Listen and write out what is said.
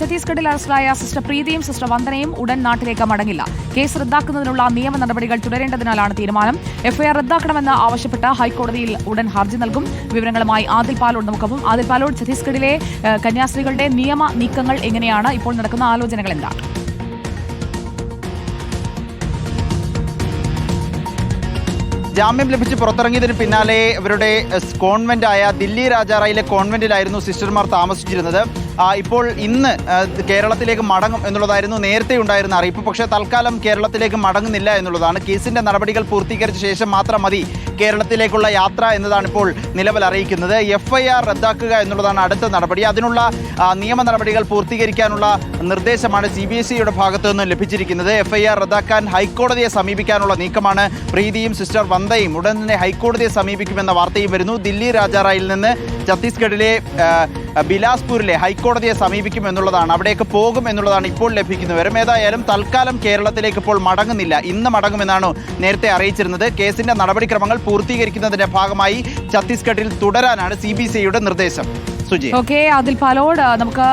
ഛത്തീസ്ഗഡിൽ അറസ്റ്റിലായ sister പ്രീതിയും sister വന്ദനയും ഉടൻ നാട്ടിലേക്ക് മടങ്ങില്ല. കേസ് റദ്ദാക്കുന്നതിനുള്ള നിയമ നടപടികൾ തുടരേണ്ടതിനാലാണ് തീരുമാനം. എഫ്ഐആർ റദ്ദാക്കണമെന്ന് ആവശ്യപ്പെട്ട് ഹൈക്കോടതിയിൽ ഉടൻ ഹർജി നൽകും. വിവരങ്ങളുമായി ആദിൽ പാലോട് നമുക്കൊപ്പം. ആദിൽ പാലോട് ഛത്തീസ്ഗഡിലെ കന്യാസ്ത്രീകളുടെ നിയമ നീക്കങ്ങൾ എങ്ങനെയാണ്? ഇപ്പോൾ നടക്കുന്ന ആലോചനകൾ എന്താണ്? ജാമ്യം ലഭിച്ച് പുറത്തിറങ്ങിയതിന് പിന്നാലെ ഇവരുടെ എസ്, കോൺവെന്റ് ആയ ദില്ലി രാജാറായിലെ കോൺവെന്റിലായിരുന്നു സിസ്റ്റർമാർ താമസിച്ചിരുന്നത്. ഇപ്പോൾ ഇന്ന് കേരളത്തിലേക്ക് മടങ്ങും എന്നുള്ളതായിരുന്നു നേരത്തെ ഉണ്ടായിരുന്ന അറിയിപ്പ്. പക്ഷേ തൽക്കാലം കേരളത്തിലേക്ക് മടങ്ങുന്നില്ല എന്നുള്ളതാണ്. കേസിന്റെ നടപടികൾ പൂർത്തീകരിച്ച ശേഷം മാത്രം മതി കേരളത്തിലേക്കുള്ള യാത്ര എന്നതാണ് ഇപ്പോൾ നിലവിൽ അറിയിക്കുന്നത്. എഫ് ഐ ആർ റദ്ദാക്കുക എന്നുള്ളതാണ് അടുത്ത നടപടി. അതിനുള്ള നിയമ നടപടികൾ പൂർത്തീകരിക്കാനുള്ള നിർദ്ദേശമാണ് സി ബി എസ് ഇയുടെ ഭാഗത്തു നിന്നും ലഭിച്ചിരിക്കുന്നത്. എഫ് ഐ ആർ റദ്ദാക്കാൻ ഹൈക്കോടതിയെ സമീപിക്കാനുള്ള നീക്കമാണ് പ്രീതിയും സിസ്റ്റർ വന്ദയും ഉടൻ തന്നെ ഹൈക്കോടതിയെ സമീപിക്കുമെന്ന വാർത്തയും വരുന്നു. ദില്ലി രാജാറായിൽ നിന്ന് ഛത്തീസ്ഗഡിലെ ബിലാസ്പൂരിലെ ഹൈക്കോടതിയെ സമീപിക്കും എന്നുള്ളതാണ് അവിടേക്ക് പോകും എന്നുള്ളതാണ് ഇപ്പോൾ ലഭിക്കുന്ന വിവരം ഏതായാലും തൽക്കാലം കേരളത്തിലേക്ക് ഇപ്പോൾ മടങ്ങുന്നില്ല. ഇന്ന് മടങ്ങുമെന്നാണ് നേരത്തെ അറിയിച്ചിരുന്നത്. കേസിന്റെ നടപടിക്രമങ്ങൾ പൂർത്തീകരിക്കുന്നതിന്റെ ഭാഗമായി ഛത്തീസ്ഗഡിൽ തുടരാനാണ് സി നിർദ്ദേശം. സുജി. ഓക്കെ അതിൽ പലോട് നമുക്ക്